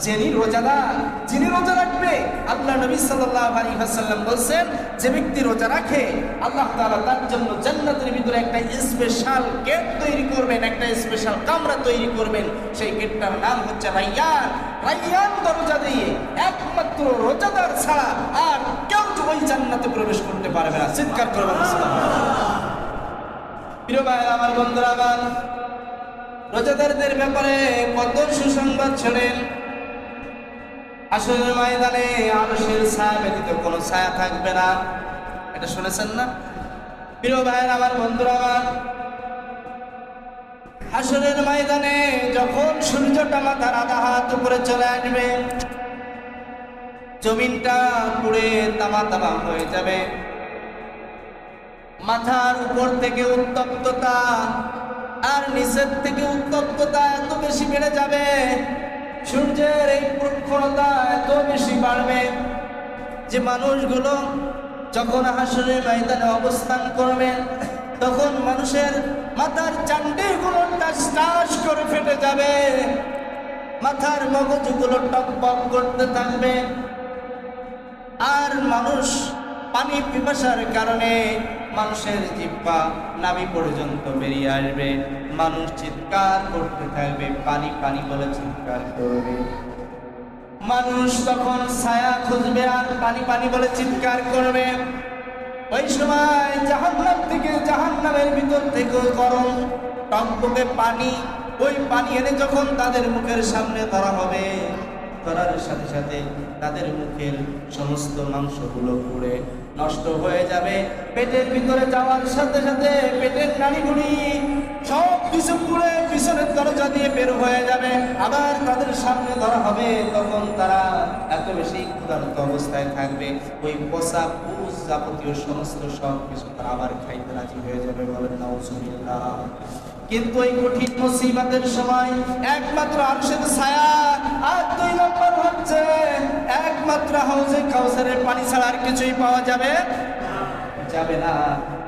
যিনি রোজাদার যিনি রোজা রাখবে, আল্লাহ নবী ওয়াসাল্লাম বলছেন, যে ব্যক্তি রোজা রাখে, আল্লাহ তাআলা তার জন্য জান্নাতের ভিতরে একটা স্পেশাল গেট তৈরি করবেন, একটা স্পেশাল কামরা তৈরি করবেন। সেই গেটটার নাম হচ্ছে রাইয়ান। রাইয়ান দরজা দিয়ে একমাত্র রোজাদার ছাড়া আর কেউ ওই জান্নাতে প্রবেশ করতে পারবে না। চিৎকার করবেন প্রিয় ভাই, আমার বন্ধুরা, আমার। রোজাদারদের ব্যাপারে কত সুসংবাদ শোনেন। আসলে ময়দানে আরশের ছায়া ব্যতীত কোনো ছায়া থাকবে না। এটা শুনেছেন না? প্রিয় ভাইয়ের, আমার বন্ধুরা, আমার হাসরের ময়দানে যখন সূর্যটা মাথার আধা হাত উপরে চলে আসবে, জমিনটা পুড়ে তামা তামা হয়ে যাবে। মাথার উপর থেকে উত্তপ্ততা আর নিচের থেকে উত্তপ্ততা এত বেশি বেড়ে যাবে সূর্যের এই প্রখরতা এত বেশি বাড়বে যে মানুষগুলো যখন হাসরের ময়দানে অবস্থান করবেন তখন মানুষের মাথার চান্ডিগুলো টাস করে ফেটে যাবে। মাথার মগজগুলো টকবক করতে থাকবে। আর মানুষ পানি পিপাসার কারণে মানুষের জিব্বা নাভি পর্যন্ত বেরিয়ে আসবে। মানুষ চিৎকার করতে থাকবে, পানি পানি বলে চিৎকার করবে। মানুষ তখন ছায়া খুঁজবে আর পানি পানি বলে চিৎকার করবে। ওই সময় জাহান্নাম থেকে, জাহান্নামের ভিতর থেকে গরম টকবকে পানি, ওই পানি এনে যখন তাদের মুখের সামনে ধরা হবে, ধরার সাথে সাথে তাদের মুখের সমস্ত মাংসগুলো পুড়ে নষ্ট হয়ে যাবে। পেটের ভিতরে যাওয়ার সাথে সাথে পেটের নাড়িগুলি সব কিছু পুড়ে পিছনের দরজা দিয়ে বের হয়ে যাবে। আবার তাদের সামনে ধরা হবে, তখন তারা এত বেশি ক্ষুধার্ত অবস্থায় থাকবে। ওই পোষা পুষ যাবতীয় সমস্ত সব কিছু তারা আবার খাইতে রাজি হয়ে যাবে বলেন নাউজুবিল্লাহ। কিন্তু এই কঠিন মুসিবতের সময় একমাত্র আরশের ছায়া আর দুই নম্বর হচ্ছে, একমাত্র হাউজে কাউসারের পানি ছাড়া আর কিছুই পাওয়া যাবে যাবে না।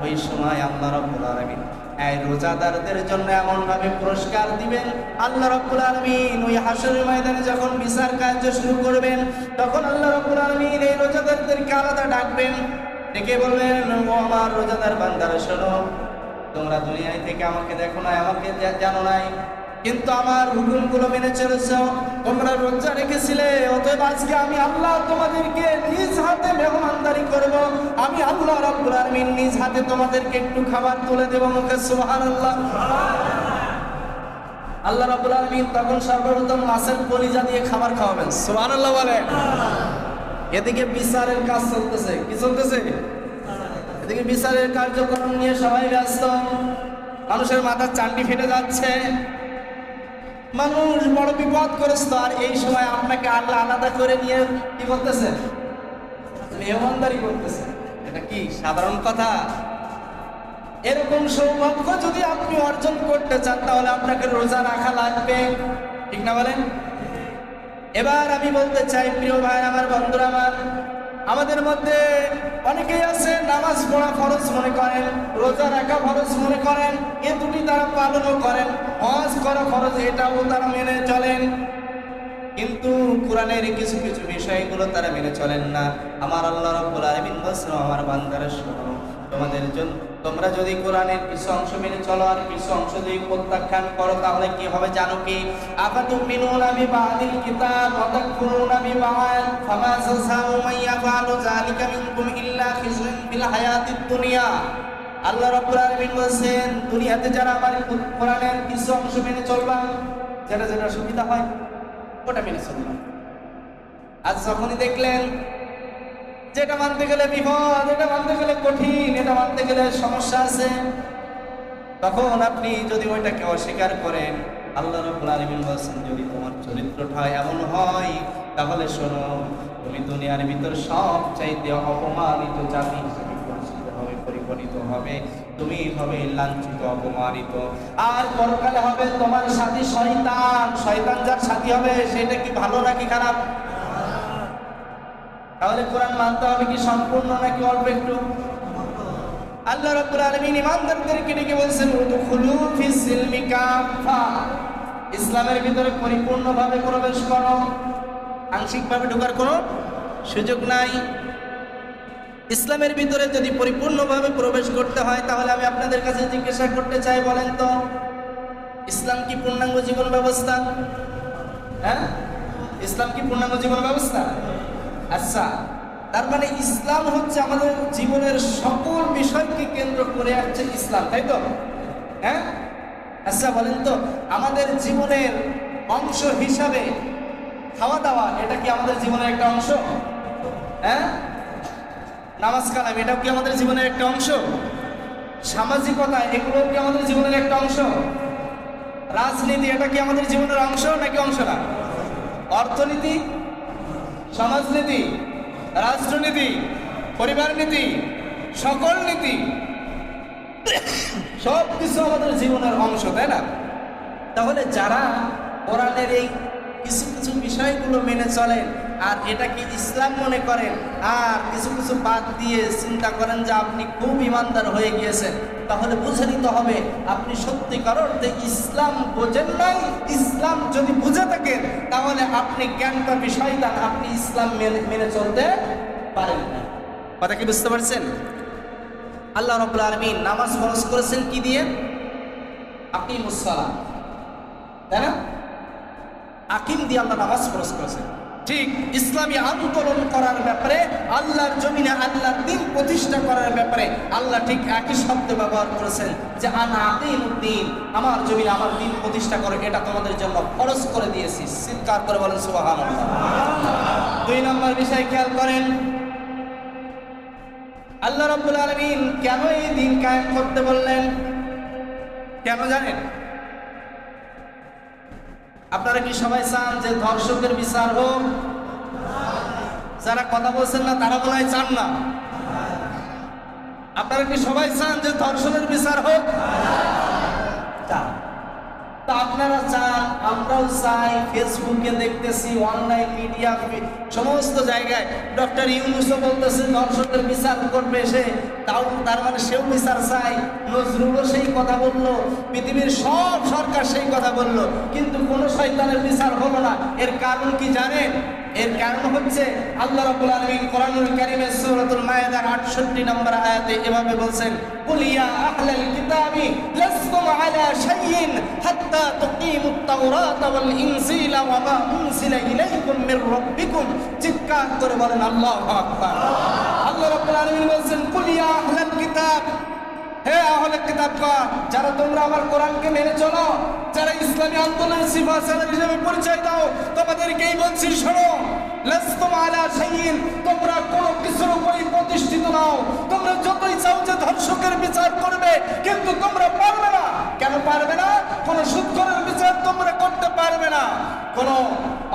ওই সময় আল্লাহ রাব্বুল আলামিন এই রোজাদারদের জন্য এমন ভাবে পুরস্কার দিবেন। আল্লাহ রব্বুল আলমিন ওই হাসরের ময়দানে যখন বিচার কার্য শুরু করবেন, তখন আল্লাহ রব্বুল আলমিন এই রোজাদারদেরকে আলাদা ডাকবেন। ডেকে বলবেন, ও আমার রোজাদার বান্দারা, শোনো, তোমরা দুনিয়ায় থেকে আমাকে দেখো নাই, আমাকে জানো নাই। কিন্তু আমার হুকুমগুলো মেনে চলেছ। তোমরা রোজা রেখেছিলে, অতএব আজকে আমি আল্লাহ তোমাদেরকে নিজ হাতে মেহমানদারি করব। আমি আল্লাহ রাব্বুল আলামিন নিজ হাতে তোমাদেরকে একটু খাবার তুলে দেব মুখে, সুবহানাল্লাহ। আল্লাহ রাব্বুল আলামিন তখন সর্বপ্রথম মাছের কলিজা দিয়ে খাবার খাওয়াবেন, সুবহানাল্লাহ বলে। এদিকে বিচারের কাজ চলতেছে, কি চলতেছে? এদিকে বিচারের কার্যক্রম নিয়ে সবাই ব্যস্ত। মানুষের মাথার চান্ডি ফেটে যাচ্ছে। মানুষ বড় বিপদগ্রস্ত আর এই সময় আপনাকে আল্লাহ আলাদা করে নিয়ে কি করতেছে মেহমানদারি করতেছে। এটা কি সাধারণ কথা? এরকম সৌভাগ্য যদি আপনি অর্জন করতে চান, তাহলে আপনাকে রোজা রাখা লাগবে। ঠিক না বলেন? এবার আমি বলতে চাই, প্রিয় ভাই আমার বন্ধুরা, আমার আমাদের মধ্যে অনেকেই আছে নামাজ পড়া ফরজ মনে করেন, রোজা রাখা ফরজ মনে করেন, এ দুটি তারা পালনও করেন, হজ করা ফরজ, এটাও তারা মেনে চলেন। কিন্তু কোরআনের কিছু কিছু বিষয়গুলো তারা মেনে চলেন না। আমার আল্লাহ রব্বুল আলামিন বলছেন আমার বান্দারা, শোনো, তোমাদের জন্য তোমরা যদি কোরআনের কিছু অংশ মেনে চলো আর কিছু অংশ যদি প্রত্যাখ্যান করো, তাহলে কি হবে জানো কি? আফাতুমিনুনা বিবাদিল কিতাব ওয়া তাকফুরুনা বিবাদ ফামা জাযাউ মান ইয়াফআলু যালিকা মিনকুম ইল্লা খিজুন ফিল হায়াতিদ দুনিয়া। আল্লাহ রাব্বুল আলামিন বলেন দুনিয়াতে যারা আমার কোরআনের কিছু অংশ মেনে চলবা যেটা যেটা সুবিধা হয়, ওটা মেনে চললাম আজ যখনই দেখলেন যেটা মানতে গেলে বিপদ, এটা মানতে গেলে কঠিন, এটা মানতে গেলে সমস্যা আছে। তখন আপনি যদি ওইটাকে অস্বীকার করেন, আল্লাহ রাব্বুল আলামিন বলেন যদি তোমার চরিত্রটা এমন হয়, তাহলে শোনো, তুমি দুনিয়ার ভিতর সব চাইতে অপমানিত জাতি হিসেবে হবে, পরিগণিত হবে, তুমি হবে লাঞ্ছিত, অপমানিত। আর পরকালে হবে তোমার সাথী শয়তান। শয়তান যার সাথী হবে, সেটা কি ভালো নাকি খারাপ? তাহলে কোরআন মানতে হবে কি সম্পূর্ণ নাকি অল্প একটু? আল্লাহ রাব্বুল আলামিন ইমানদারদেরকে ডেকে বলছেন, উদখুলু ফিস সিলমি কাফা ইসলামের ভিতরে পরিপূর্ণভাবে প্রবেশ করো। আংশিকভাবে ঢোকার কোনো সুযোগ নাই। ইসলামের ভিতরে যদি পরিপূর্ণভাবে প্রবেশ করতে হয়, তাহলে আমি আপনাদের কাছে জিজ্ঞাসা করতে চাই, বলেন তো, ইসলাম কি পূর্ণাঙ্গ জীবন ব্যবস্থা? হ্যাঁ? ইসলাম কি পূর্ণাঙ্গ জীবন ব্যবস্থা? আচ্ছা তার মানে ইসলাম হচ্ছে আমাদের জীবনের সকল বিষয়কে কেন্দ্র করে আসছে ইসলাম, তাই তো? হ্যাঁ? আচ্ছা বলেন তো, আমাদের জীবনের অংশ হিসাবে খাওয়া দাওয়া, এটা কি আমাদের জীবনের একটা অংশ? হ্যাঁ? নামাজ কালাম, এটাও কি আমাদের জীবনের একটা অংশ? সামাজিকতা এগুলো কি আমাদের জীবনের একটা অংশ? রাজনীতি, এটা কি আমাদের জীবনের অংশ নাকি অংশ না? অর্থনীতি সমাজনীতি, রাষ্ট্রনীতি, পরিবার নীতি, সকল নীতি সব কিছু আমাদের জীবনের অংশ, তাই না? তাহলে যারা কোরআনের এই কিছু কিছু বিষয়গুলো মেনে চলেন আর এটা কি ইসলাম মনে করেন? আর কিছু কিছু বাদ দিয়ে চিন্তা করেন যে আপনি খুব ইমানদার হয়ে গিয়েছেন। তাহলে বুঝে নিতে হবে, আপনি সত্যিকার অর্থে ইসলাম বোঝেন নাই। ইসলাম যদি বুঝে থাকেন, তাহলে আপনি জ্ঞানটা বিষয় দান আপনি ইসলাম মেনে মেনে চলতে পারেন না। কথা কি বুঝতে পারছেন? আল্লাহ রবুল্লা আলমিন নামাজ ফরজ করেছেন কি দিয়ে? আকিম উসালাম তাই না? আকিম দিয়ে আল্লাহ নামাজ ফরজ করেছেন। ঠিক ইসলামী আন্দোলন করার ব্যাপারে, আল্লাহর জমিনে আল্লাহর দিন প্রতিষ্ঠা করার ব্যাপারে আল্লাহ ঠিক একই শব্দ ব্যবহার করেছেন যে, আনা দিন আমার জমিনে আমার দিন প্রতিষ্ঠা করে, এটা তোমাদের জন্য খরচ করে দিয়েছি। চিৎকার করে বলেন সুবাহান দুই নম্বর বিষয় খেয়াল করেন, আল্লাহ রাব্বুল আলামিন কেন এই দিন কায়েম করতে বললেন? কেন জানেন? আপনারা কি সবাই চান যে ধর্ষকের বিচার হোক? যারা কথা বলছেন না, তারা হয় চান না। আপনারা কি সবাই চান যে ধর্ষণের বিচার হোক? তা আপনারা চান, আমরাও চাই, ফেসবুকে দেখতেছি, অনলাইন মিডিয়া সমস্ত জায়গায়। ডক্টর ইউনুসও বলতেছে দর্শকের বিচার করবে সে। তাও তার মানে সেও বিচার চাই নজরুলও সেই কথা বলল, পৃথিবীর সব সরকার সেই কথা বলল, কিন্তু কোনো শয়তানের বিচার হলো না। এর কারণ কি জানেন? এর কারণ হচ্ছে আল্লাহ রাব্বুল আলামিন কোরআনুল কারীমের সূরাতুল মায়েদার 68 নম্বর আয়াতে এভাবে বলছেন, কুল ইয়া আহলাল কিতাবি লাসতুম আলা শাইইন হাত্তা তুকিমুত তাওরাতা ওয়াল ইনজিলা ওয়া মা উনজিলা ইলাইকুম মির রাব্বিকুম। চিৎকার করে বলেন, আল্লাহু আকবার। আল্লাহ রাব্বুল আলামিন বলছেন, কুল ইয়া আহলাল কিতাব যারা তোমরা আমার কোরআনকে মেনে চলো, যারা ইসলামী আন্দোলনের সিফা সালার হিসেবে পরিচয় দাও তোমাদেরকেই বলছি, শোনো তোমরা কোনো কিছুর প্রতিষ্ঠিত নাও। তোমরা যতই চাও যে ধর্ষকের বিচার করবে, কিন্তু তোমরা পারবে না। কেন পারবে না? কোন সুৎখরের বিচার তোমরা করতে পারবে না। কোন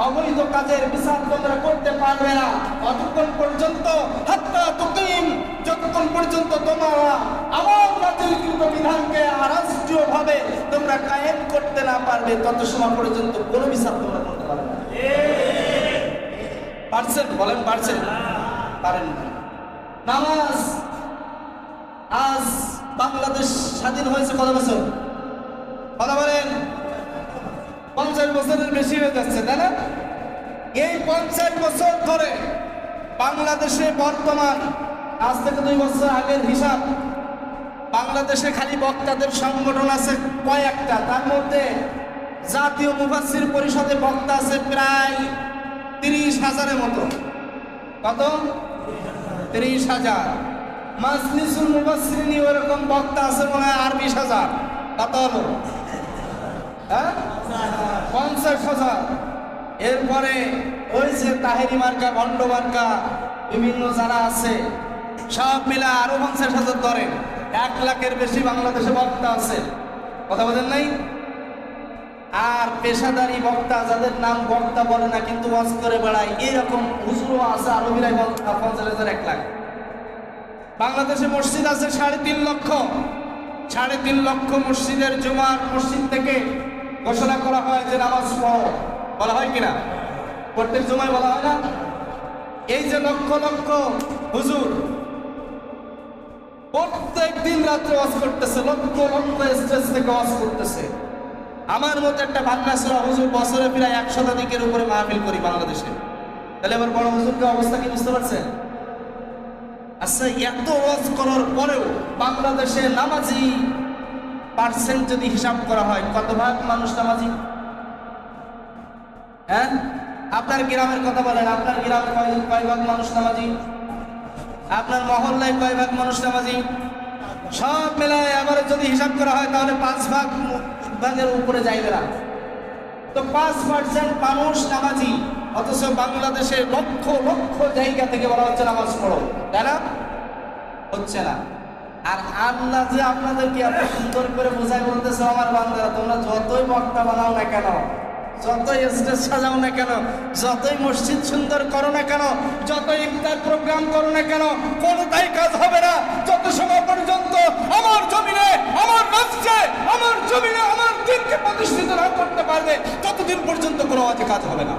অবৈধ কাজের বিচার তোমরা করতে পারবে না। অতক্ষণ পর্যন্ত, হাত্তা তুকিম, যতক্ষণ পর্যন্ত তোমরা আমার নাজিলকৃত বিধানকে আরাষ্ট্রীয় ভাবে তোমরা কায়েম করতে না পারবে, তত সময় পর্যন্ত কোনো বিচার তোমরা করতে পারবে না। পারছেন? বলেন, পারছেন? পারেন নামাজ আজ বাংলাদেশ স্বাধীন হয়েছে কত বছর? কথা বলেন। পঞ্চাশ বছরের বেশি হয়ে যাচ্ছে, তাই না? এই পঞ্চাশ বছর ধরে বাংলাদেশে বর্তমান, আজ থেকে দুই বছর আগের হিসাব, বাংলাদেশে খালি বক্তাদের সংগঠন আছে কয়েকটা। তার মধ্যে জাতীয় মুফাসির পরিষদে বক্তা আছে প্রায় তিরিশ হাজারের মতো। কত? তিরিশ হাজার। মাজলিসুল মুফাসসিরিন ওরকম বক্তা আছে মনে হয় আর বিশ হাজার। কত? হলো হ্যাঁ? পঞ্চাশ হাজার। এরপরে ওই যে তাহেরি মার্কা, ভণ্ড মার্কা, বিভিন্ন যারা আছে, সব মিলে আরও পঞ্চাশ হাজার ধরে। এক লাখের বেশি বাংলাদেশে বক্তা আছে। কথা বলেন নাই? আর পেশাদারি বক্তা, যাদের নাম বক্তা বলে না, কিন্তু ওয়াজ করে বেড়ায়, এরকম হুজুরও আছে আরও মিলাই পঞ্চাশ হাজার এক লাখ। বাংলাদেশে মসজিদ আছে সাড়ে তিন লক্ষ। সাড়ে তিন লক্ষ মসজিদের জুমার মসজিদ থেকে ঘোষণা করা হয় যে নামাজ পড়ো। বলা হয় কিনা? প্রত্যেক জুমায় বলা হয় না? এই যে লক্ষ লক্ষ হুজুর প্রত্যেক দিন রাত্রে ওয়াজ করতেছে, লক্ষ লক্ষ স্টেজ থেকে ওয়াজ করতেছে। আমার মতো একটা ভান্নাসরা হুজুর বছরে প্রায় এক শতাধিকের উপরে মাহফিল করি বাংলাদেশে। তাহলে এবার বড় হুজুরকে অবস্থা কি বুঝতে পারছেন? আচ্ছা এত ওয়াজ করার পরেও বাংলাদেশে নামাজি পার্সেন্ট যদি হিসাব করা হয়, কত ভাগ মানুষ নামাজি? হ্যাঁ? আপনার গ্রামের কথা বলেন, আপনার গ্রামে কয় কয় ভাগ মানুষ নামাজি? আপনার মহল্লায় কয় ভাগ মানুষ নামাজি? সব মেলায় আবার যদি হিসাব করা হয়, তাহলে পাঁচ ভাগ ভাগের উপরে যাইবে না। তো পাঁচ পার্সেন্ট মানুষ নামাজি, অথচ বাংলাদেশের লক্ষ লক্ষ জায়গা থেকে বলা হচ্ছে নামাজ পড়ো। তাই না? হচ্ছে না। আর আল্লাহ যে আপনাদেরকে এত সুন্দর করে বোঝায় বলতেছে, আমার বান্দারা, তোমরা যতই বক্তা বানাও না কেন, যতই স্টেজ সাজাও না কেন, যতই মসজিদ সুন্দর করো না কেন, যতই ইফতার প্রোগ্রাম করো না কেন, কোনোটাই কাজ হবে না। যত সময় পর্যন্ত আমার জমিনে, আমার রাজ্যে আমার জমিনে, আমার দিনকে প্রতিষ্ঠিত না করতে পারবে, ততদিন পর্যন্ত কোনো আজে কাজ হবে না।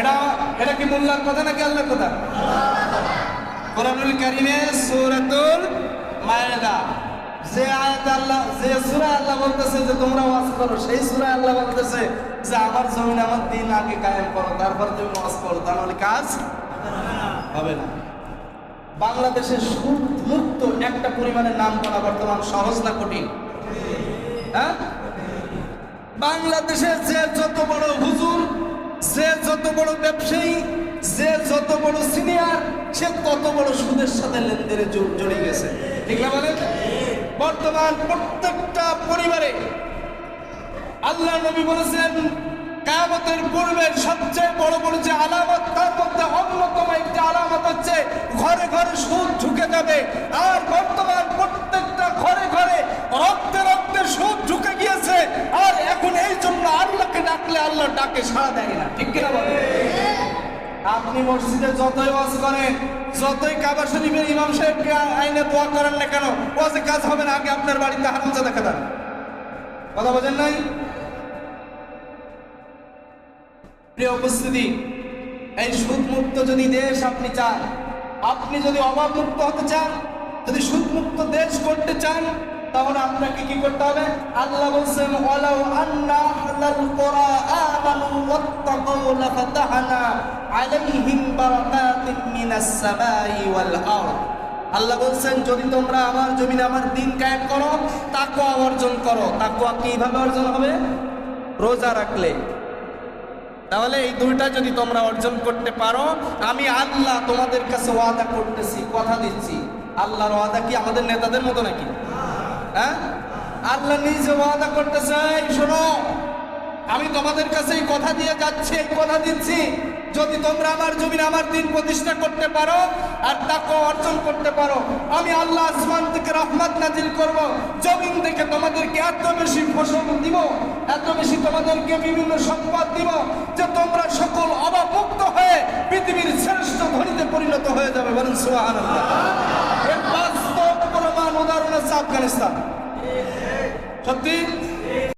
এটা এটা কি মোল্লার কথা নাকি আল্লাহর কথা? কোরআনুল কারিমে সূরাতুল মায়েদা। যে আয়াত আল্লাহ যে সূরা আল্লাহ বলতেছে যে তোমরা ওয়াজ করো, সেই সূরা আল্লাহ বলতেছে যে আমার জমিন আমার দিন আগে কায়েম করো, তারপর তুমি ওয়াজ করো। তাহলে কাজ হবে না। বাংলাদেশে সুদ মুক্ত একটা পরিমাণের নাম করা বর্তমান সহজ না কঠিন? হ্যাঁ? বাংলাদেশের যে যত বড় হুজুর, যে যত বড় ব্যবসায়ী যে যত বড় সিনিয়র, সে তত বড় সুদের সাথে লেনদেনে জড়িয়ে গেছে। ঠিক না বলেন বর্তমান প্রত্যেকটা পরিবারে আল্লাহ নবী বলেছেন কাগতের পূর্বের সবচেয়ে বড় বড় আপনি মসজিদে যতই ওয়াজ করেন, যতই কাবা শরীফের ইমাম সাহেবকে আইনে দোয়া করেন না কেন, ওয়াজে কাজ হবে না, আগে আপনার বাড়িতে হারামজা দেখা দেন। কথা বোঝেন নাই? প্রিয় উপস্থিতি, এই সুদ মুক্ত যদি দেশ আপনি চান, আপনি যদি অভাব মুক্ত হতে চান, যদি সুদ মুক্ত দেশ করতে চান, তাহলে আপনাকে কি করতে হবে? আল্লাহ বলছেন, ওয়ালাউ আন্না আহলাল কুরা আমানু ওয়াত্তাকাউ লাফাতাহনা। আলাইহিম বারাকাতিন মিনাস সামাই ওয়াল আরদ। আল্লাহ বলছেন, যদি তোমরা আমার জমিনে আমার দিন কায়েম করো, তাকওয়া অর্জন করো। তাকওয়া কীভাবে অর্জন হবে? রোজা রাখলে। তাহলে এই দুইটা যদি তোমরা অর্জন করতে পারো, আমি আল্লাহ তোমাদের কাছে ওয়াদা করতেছি, কথা দিচ্ছি। আল্লাহর ওয়াদা কি আমাদের নেতাদের মতো নাকি? হ্যাঁ? আল্লাহ নিজে ওয়াদা করতেছে, এই শোনো, আমি তোমাদের কাছে এই কথা দিয়ে যাচ্ছি এই কথা দিচ্ছি। যদি তোমরা আমার জমিনে, আমার দিন প্রতিষ্ঠা করতে পারো আর তাকে অর্জন করতে পারো, আমি আল্লাহ আসমান থেকে রহমত নাজিল করব। জমিন থেকে তোমাদেরকে এত বেশি ফসল দিব, এত বেশি তোমাদেরকে বিভিন্ন সম্পদ দিব যে তোমরা সকল অবামুক্ত হয়ে পৃথিবীর শ্রেষ্ঠ ধনীতে পরিণত হয়ে যাবে। বলেন এর বাস্তব প্রমাণ, উদাহরণ আছে আফগানিস্তান। সত্যি?